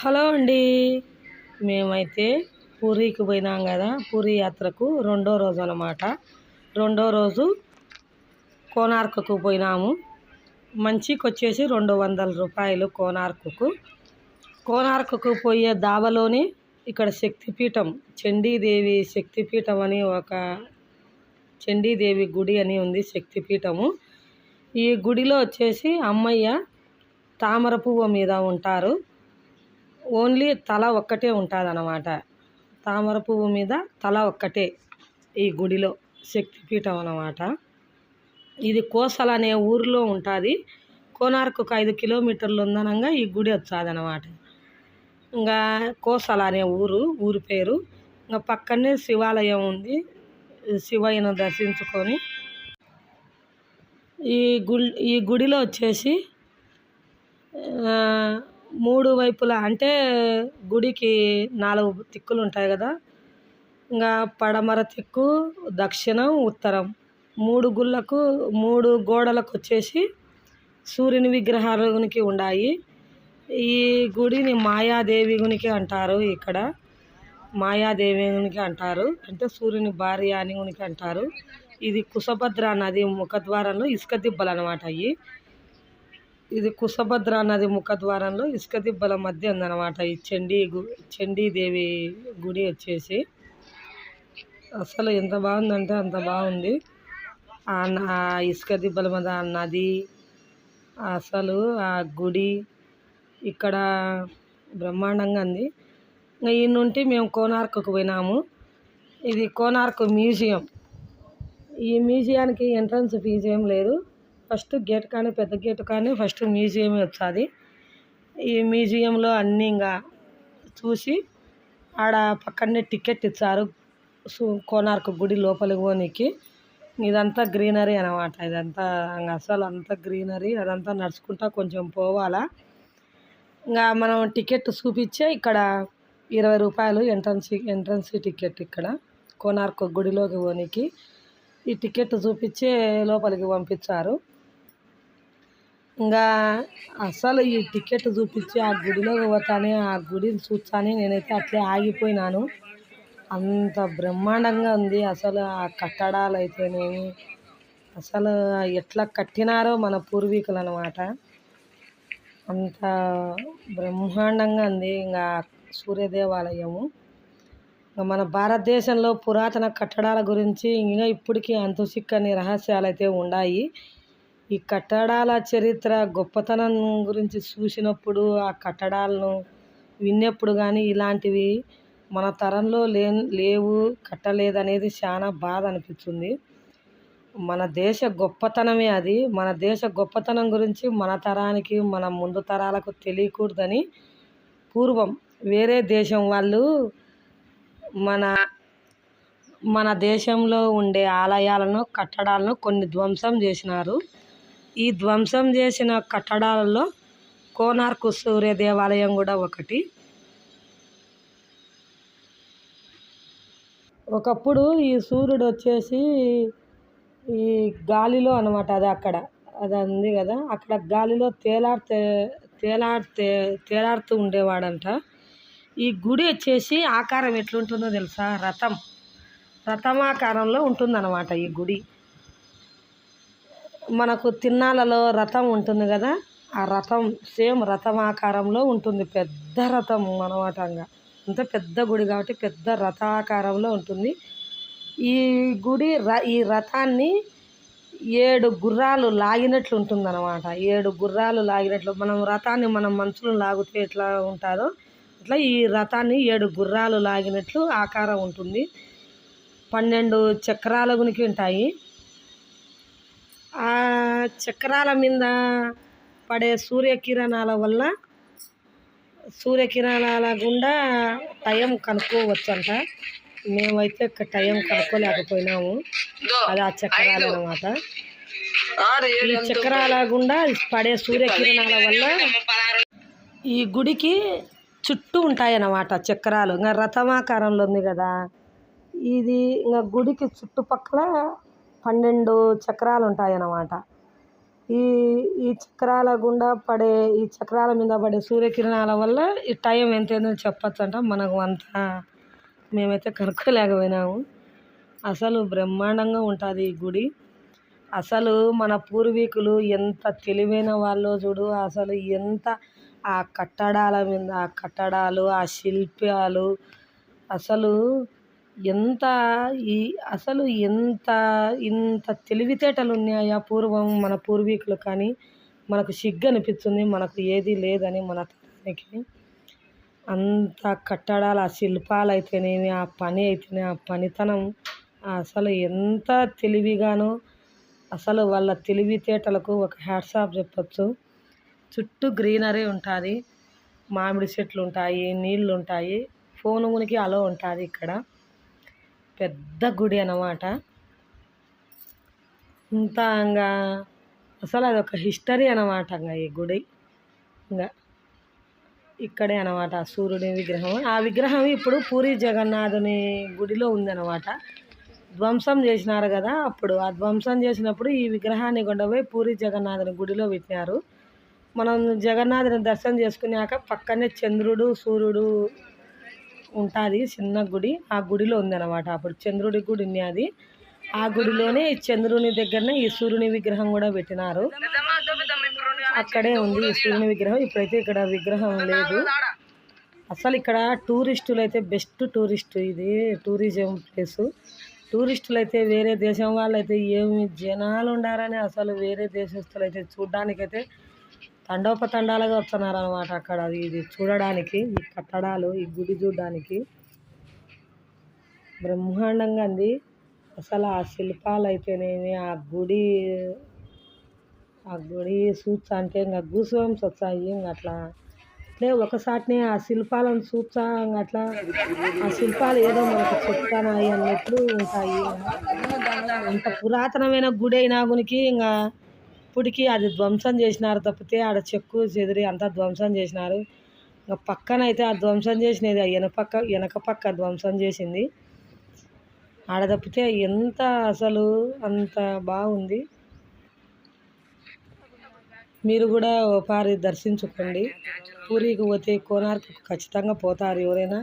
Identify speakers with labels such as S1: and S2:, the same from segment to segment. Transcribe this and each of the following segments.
S1: Hello అండి. మేమైతే పూరికి పోయినాం కదా పూరి యాత్రకు రెండో రోజు అనమాట రెండో రోజు కోనార్కుకు పోయినాము. మంచికి వచ్చేసి రెండు వందల రూపాయలు కోనార్కుకు. కోనార్కుకు పోయే దావలోని ఇక్కడ శక్తిపీఠం చండీదేవి శక్తిపీఠం అని ఒక చండీదేవి గుడి అని ఉంది శక్తిపీఠము. ఈ గుడిలో వచ్చేసి అమ్మయ్య తామర పువ్వు మీద ఉంటారు. ఓన్లీ తల ఒక్కటే ఉంటుంది అన్నమాట తామర పువ్వు మీద తల ఒక్కటే ఈ గుడిలో శక్తిపీఠం అన్నమాట. ఇది కోసల అనే ఊరిలో ఉంటుంది. కోనార్కుకు ఐదు కిలోమీటర్లు ఉందనంగా ఈ గుడి వచ్చాది అనమాట ఇంకా కోసల అనే ఊరు ఊరి పేరు. ఇంకా పక్కనే శివాలయం ఉంది. శివయ్యను దర్శించుకొని ఈ గుడి ఈ గుడిలో వచ్చేసి మూడు వైపులా అంటే గుడికి నాలుగు దిక్కులు ఉంటాయి కదా. ఇంకా పడమర దిక్కు దక్షిణం ఉత్తరం. మూడు గుళ్ళకు మూడు గోడలకు వచ్చేసి సూర్యుని విగ్రహాలునికి ఉన్నాయి ఈ గుడిని మాయాదేవి గునికి అంటారు ఇక్కడ. మాయాదేవి గునికి అంటారు. అంటే సూర్యుని భార్య అని గునికి అంటారు. ఇది కుసభద్ర నది ముఖద్వారంలో ఇసుక దిబ్బలు అనమాట అవి ఇది కుశభద్ర నది ముఖద్వారంలో ఇసుక దిబ్బల మధ్య ఉందన్నమాట. ఈ చండీ గు చండీదేవి గుడి వచ్చేసి. అసలు ఎంత బాగుందంటే అంత బాగుంది. ఆ న- ఇసుక దిబ్బల మీద ఆ నది అసలు ఆ గుడి ఇక్కడ బ్రహ్మాండంగా ఉంది. ఈ నుండి మేము కోనార్కుకు పోయినాము. ఇది కోనార్క్ మ్యూజియం. ఈ మ్యూజియానికి ఎంట్రన్స్ ఫీజు ఏం లేదు. ఫస్ట్ గేట్ కానీ పెద్ద గేట్ కానీ ఫస్ట్ మ్యూజియం వచ్చాది ఈ మ్యూజియంలో అన్నీ ఇంకా చూసి ఆడ పక్కనే టికెట్ ఇచ్చారు. సు కోనార్క్ గుడి లోపలికి పోనీకి. ఇదంతా గ్రీనరీ అనమాట ఇదంతా అసలు అంతా గ్రీనరీ అదంతా నడుచుకుంటా కొంచెం పోవాలా. ఇంకా మనం టికెట్ చూపించే ఇక్కడ ఇరవై రూపాయలు ఎంట్రన్స్ ఎంట్రన్స్ టికెట్ ఇక్కడ. కోనార్క్ గుడిలోకి పోనీకి. ఈ టికెట్ చూపించే లోపలికి పంపించారు. ఇంకా అసలు ఈ టికెట్ చూపించి ఆ గుడిలోకి పోతానే ఆ గుడిని చూస్తానే నేనైతే అట్లే ఆగిపోయినాను. అంత బ్రహ్మాండంగా ఉంది అసలు ఆ కట్టడాలు అయితేనేమి అసలు ఎట్లా కట్టినారో మన పూర్వీకులు అనమాట అంత బ్రహ్మాండంగా ఉంది ఇంకా సూర్యదేవాలయము. మన భారతదేశంలో పురాతన కట్టడాల గురించి ఇంకా ఇప్పటికీ అంతుసిక్కని రహస్యాలు అయితే ఉన్నాయి ఈ కట్టడాల చరిత్ర గొప్పతనం గురించి చూసినప్పుడు ఆ కట్టడాలను విన్నప్పుడు కానీ ఇలాంటివి మన తరంలో లే లేవు కట్టలేదనేది చాలా బాధ అనిపిస్తుంది. మన దేశ గొప్పతనమే అది. మన దేశ గొప్పతనం గురించి మన తరానికి మన ముందు తరాలకు తెలియకూడదని పూర్వం వేరే దేశం వాళ్ళు మన మన దేశంలో ఉండే ఆలయాలను కట్టడాలను కొన్ని ధ్వంసం చేసినారు. ఈ ధ్వంసం చేసిన కట్టడాలలో కోనార్కు సూర్య దేవాలయం కూడా ఒకటి. ఒకప్పుడు ఈ సూర్యుడు వచ్చేసి ఈ గాలిలో అనమాట అది అక్కడ. అది ఉంది కదా అక్కడ గాలిలో తేలాడితే తేలాడితే తేలాడుతూ ఉండేవాడంట. ఈ గుడి వచ్చేసి ఆకారం ఎట్లుంటుందో తెలుసా? రథం. రథమాకారంలో ఉంటుందన్నమాట ఈ గుడి. మనకు తిన్నాలలో రథం ఉంటుంది కదా ఆ రథం సేమ్ రథం ఆకారంలో ఉంటుంది. పెద్ద రథం అనమాటంగా అంత పెద్ద గుడి కాబట్టి పెద్ద రథాకారంలో ఉంటుంది. ఈ గుడి ర ఈ రథాన్ని ఏడు గుర్రాలు లాగినట్లు ఉంటుంది అనమాట ఏడు గుర్రాలు లాగినట్లు. మనం రథాన్ని మనం మనుషులు లాగితే ఎట్లా ఉంటుందో అట్లా ఈ రథాన్ని ఏడు గుర్రాలు లాగినట్లు ఆకారం ఉంటుంది. పన్నెండు చక్రాల గునికి ఉంటాయి. ఆ చక్రాల మీద పడే సూర్యకిరణాల వల్ల సూర్యకిరణాల గుండా టైం కనుక్కోవచ్చంట. మేమైతే టైం కనుక్కోలేకపోయినాము. అది ఆ చక్రాలు అనమాట ఈ చక్రాల గుండా పడే సూర్యకిరణాల వల్ల ఈ గుడికి చుట్టూ ఉంటాయన్నమాట చక్రాలు. ఇంకా రథమాకారంలో ఉంది కదా. ఇది ఇంకా గుడికి చుట్టుపక్కల పన్నెండు చక్రాలు ఉంటాయన్నమాట ఈ ఈ చక్రాల గుండా పడే ఈ చక్రాల మీద పడే సూర్యకిరణాల వల్ల ఈ టైం ఎంతైందో చెప్పచ్చంట. మనకు అంత మేమైతే కనుక్కోలేకపోయినాము. అసలు బ్రహ్మాండంగా ఉంటుంది ఈ గుడి. అసలు మన పూర్వీకులు ఎంత తెలివైన వాళ్ళో చూడు అసలు ఎంత ఆ కట్టడాల మీద ఆ కట్టడాలు ఆ శిల్పాలు అసలు ఎంత ఈ అసలు ఎంత ఇంత తెలివితేటలు ఉన్నాయా పూర్వం మన పూర్వీకులు కానీ మనకు సిగ్గు అనిపిస్తుంది మనకు ఏది లేదని మన తరానికి అంత కట్టడాలు ఆ శిల్పాలు అయితేనేమి ఆ పని అయితేనే ఆ పనితనం అసలు ఎంత తెలివిగానో అసలు వాళ్ళ తెలివితేటలకు ఒక హ్యాట్సాప్ చెప్పచ్చు. చుట్టూ గ్రీనరీ ఉంటుంది మామిడి చెట్లు ఉంటాయి నీళ్ళు ఉంటాయి ఫోన్ మునికి అలో ఉంటుంది ఇక్కడ. పెద్ద గుడి అన్నమాట. ఇంత ఇంకా అసలు అదొక హిస్టరీ అన్నమాట ఇంకా ఈ గుడి. ఇంకా ఇక్కడే అనమాట సూర్యుడి విగ్రహం. ఆ విగ్రహం ఇప్పుడు పూరి జగన్నాథుని గుడిలో ఉందన్నమాట. ధ్వంసం చేసినారు కదా అప్పుడు. ఆ ధ్వంసం చేసినప్పుడు ఈ విగ్రహాన్ని కొండపోయి పూరి జగన్నాథుని గుడిలో పెట్టినారు. మనం జగన్నాథుని దర్శనం చేసుకున్నాక పక్కనే చంద్రుడు సూర్యుడు ఉంటుంది చిన్న గుడి. ఆ గుడిలో ఉందన్నమాట. అప్పుడు చంద్రుడి గుడి ఉన్నది ఆ గుడిలోనే చంద్రుని దగ్గరనే ఈ సూర్యుని విగ్రహం కూడా పెట్టినారు. అక్కడే ఉంది ఈ సూర్యుని విగ్రహం. ఇప్పుడైతే ఇక్కడ విగ్రహం లేదు. అసలు ఇక్కడ టూరిస్టులు అయితే బెస్ట్ టూరిస్ట్ ఇది టూరిజం ప్లేస్. టూరిస్టులు అయితే వేరే దేశం వాళ్ళు అయితే ఏమి జనాలు ఉండారని అసలు వేరే దేశస్తులు అయితే చూడ్డానికైతే తండోపతండాలుగా వస్తున్నారు అనమాట అక్కడ. అది ఇది చూడడానికి ఈ కట్టడాలు ఈ గుడి చూడడానికి. బ్రహ్మాండంగా ఉంది. అసలు ఆ శిల్పాలు అయితేనేమి ఆ గుడి ఆ గుడి చూస్తా అంటే ఇంకా గూసువంస్ వచ్చాయి ఇంకా అట్లా. అట్లే ఒకసాటినే ఆ శిల్పాలను చూస్తా ఇంకా అట్లా ఆ శిల్పాలు ఏదో మనకు చెప్తానాయి అన్నట్లు ఉంటాయి. అంత పురాతనమైన గుడి అయినా గునికి ఇంకా ఇప్పటికి అది ధ్వంసం చేసినారు తప్పితే ఆడ చెక్కు చెదిరి అంతా ధ్వంసం చేసినారు. ఇంకా పక్కన అయితే ఆ ధ్వంసం చేసినది ఆ వెనక పక్క వెనక పక్క ధ్వంసం చేసింది. ఆడ తప్పితే ఎంత అసలు అంత బాగుంది. మీరు కూడా ఒకసారి దర్శించుకోండి. పూరికి పోతే కోనార్కు ఖచ్చితంగా పోతారు ఎవరైనా.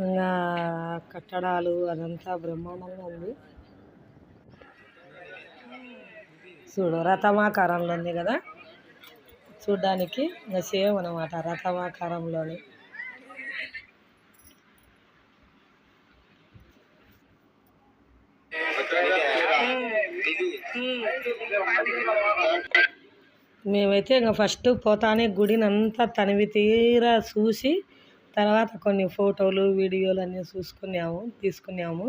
S1: ఇంకా కట్టడాలు అదంతా బ్రహ్మాండంగా ఉంది. చూడు రథమాకారంలో ఉంది కదా? చూడ్డానికి ఇంకా సేమ్ అనమాట రథమాకారంలోని. మేమైతే ఇంకా ఫస్ట్ పోతానే గుడిని అంతా తనివి తీరా చూసి తర్వాత కొన్ని ఫోటోలు వీడియోలు అన్నీ చూసుకున్నాము తీసుకున్నాము.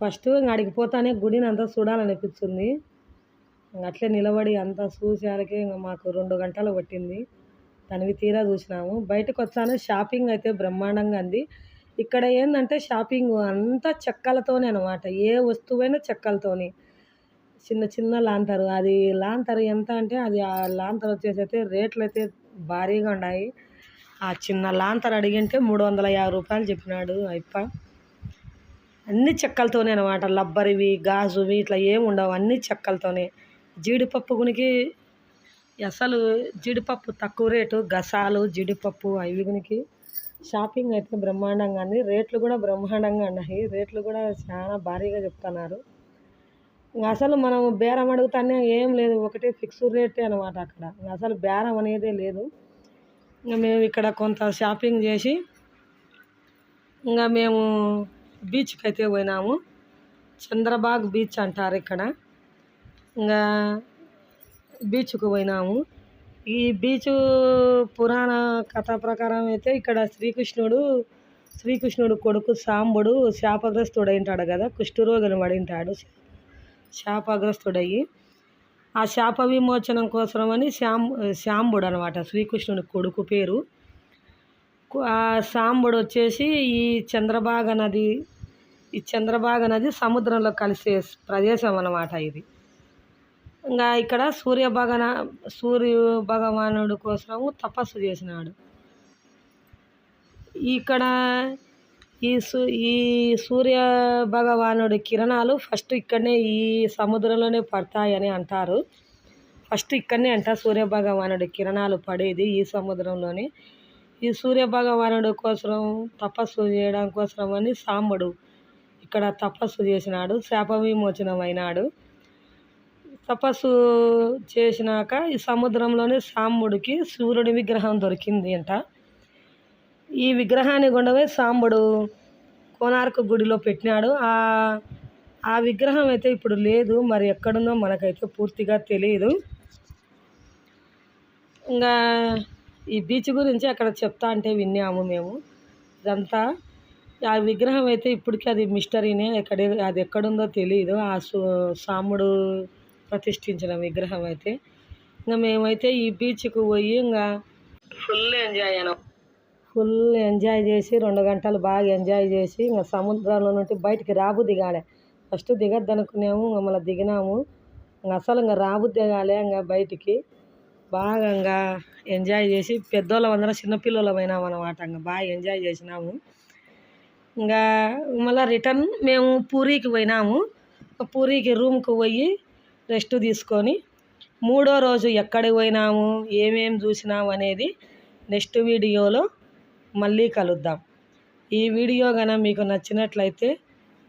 S1: ఫస్ట్ ఇంకా అడిగి పోతానే గుడిని అంతా చూడాలనిపించింది అట్లే నిలబడి అంతా చూసేసరికి ఇంకా మాకు రెండు గంటలు పట్టింది. దానివి తీరా చూసినాము. బయటకు వచ్చాను షాపింగ్ అయితే బ్రహ్మాండంగా ఉంది. ఇక్కడ ఏంటంటే షాపింగ్ అంతా చెక్కలతోనే అనమాట ఏ వస్తువైనా చెక్కలతోని. చిన్న చిన్న లాంతరు. అది లాంతరు ఎంత అంటే అది ఆ లాంతరు వచ్చేసి అయితే రేట్లు అయితే భారీగా ఉన్నాయి. ఆ చిన్న లాంతర్ అడిగింటే మూడు వందల యాభై రూపాయలు చెప్పినాడు అయ్యప్ప. అన్ని చెక్కలతోనే అనమాట లబ్బరివి గాజువి ఇట్లా ఏమి ఉండవు. అన్ని చెక్కలతోనే. జీడిపప్పు గునికి అసలు జీడిపప్పు తక్కువ రేటు గసాలు జీడిపప్పు అవి గునికి. షాపింగ్ అయితే బ్రహ్మాండంగా ఉంది. రేట్లు కూడా బ్రహ్మాండంగా ఉన్నాయి. రేట్లు కూడా చాలా భారీగా చెప్తున్నారు. అసలు మనం బేరం అడుగుతానే ఏం లేదు ఒకటే ఫిక్స్ రేటే అనమాట అక్కడ. అసలు బేరం అనేదే లేదు. ఇంకా మేము ఇక్కడ కొంత షాపింగ్ చేసి ఇంకా మేము బీచ్కి అయితే పోయినాము. చంద్రబాగ్ బీచ్ అంటారు ఇక్కడ. ఇంకా బీచ్కు పోయినాము. ఈ బీచ్ పురాణ కథ ప్రకారం అయితే ఇక్కడ శ్రీకృష్ణుడు శ్రీకృష్ణుడు కొడుకు సాంబుడు శాపగ్రస్తుడు అయింటాడు కదా కుష్ఠరోగులు పడి ఉంటాడు శాపగ్రస్తుడయ్యి. ఆ శాప విమోచనం కోసమని శాం శాంబుడు అనమాట శ్రీకృష్ణుని కొడుకు పేరు. ఆ సాంబుడు వచ్చేసి ఈ చంద్రభాగ నది ఈ చంద్రభాగ నది సముద్రంలో కలిసే ప్రదేశం అన్నమాట ఇది. ఇంకా ఇక్కడ సూర్య భగన సూర్య భగవానుడు కోసము తపస్సు చేసినాడు. ఇక్కడ ఈ సూ ఈ సూర్య భగవానుడి కిరణాలు ఫస్ట్ ఇక్కడనే ఈ సముద్రంలోనే పడతాయని అంటారు. ఫస్ట్ ఇక్కడనే అంట సూర్య భగవానుడి కిరణాలు పడేది ఈ సముద్రంలోనే. ఈ సూర్య భగవానుడి కోసం తపస్సు చేయడం కోసం అని సాంబడు ఇక్కడ తపస్సు చేసినాడు శాప విమోచనం అయినాడు తపస్సు చేసినాక ఈ సముద్రంలోనే సాంబుడికి సూర్యుడి విగ్రహం దొరికింది అంట. ఈ విగ్రహాన్ని కొండవే సాంబడు కోనార్క గుడిలో పెట్టినాడు. ఆ ఆ విగ్రహం అయితే ఇప్పుడు లేదు. మరి ఎక్కడుందో మనకైతే పూర్తిగా తెలియదు ఇంకా ఈ బీచ్ గురించి అక్కడ చెప్తా అంటే విన్నాము మేము. ఇదంతా ఆ విగ్రహం అయితే ఇప్పటికీ అది మిస్టరీనే. ఎక్కడ అది ఎక్కడుందో తెలియదు ఆ సాముడు ప్రతిష్ఠించిన విగ్రహం అయితే. ఇంకా మేమైతే ఈ బీచ్కు పోయి ఇంకా ఫుల్ ఎంజాయ్ అయినాం. ఫుల్ ఎంజాయ్ చేసి రెండు గంటలు బాగా ఎంజాయ్ చేసి ఇంకా సముద్రంలో నుండి బయటికి రాబుద్ది కాలే. ఫస్ట్ దిగద్దు అనుకున్నాము ఇంకా మళ్ళీ దిగినాము. ఇంకా అసలు ఇంకా రాబుద్ది కాలే ఇంకా బయటికి. బాగా ఇంకా ఎంజాయ్ చేసి పెద్దోళ్ళం అందరం చిన్నపిల్లలం అయినాం అనమాట ఇంకా బాగా ఎంజాయ్ చేసినాము. ఇంకా మళ్ళీ రిటర్న్ మేము పూరికి పోయినాము. పూరికి రూమ్కి పోయి రెస్ట్ తీసుకొని మూడో రోజు ఎక్కడికి పోయినాము ఏమేమి చూసినాము అనేది నెక్స్ట్ వీడియోలో మళ్ళీ కలుద్దాం. ఈ వీడియో కనుక మీకు నచ్చినట్లయితే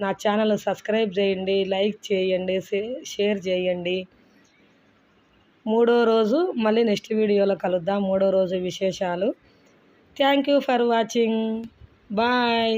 S1: నా ఛానల్ సబ్స్క్రైబ్ చేయండి లైక్ చేయండి షేర్ చేయండి. మూడో రోజు మళ్ళీ నెక్స్ట్ వీడియోలో కలుద్దాం. మూడో రోజు విశేషాలు. Thank you for watching. Bye.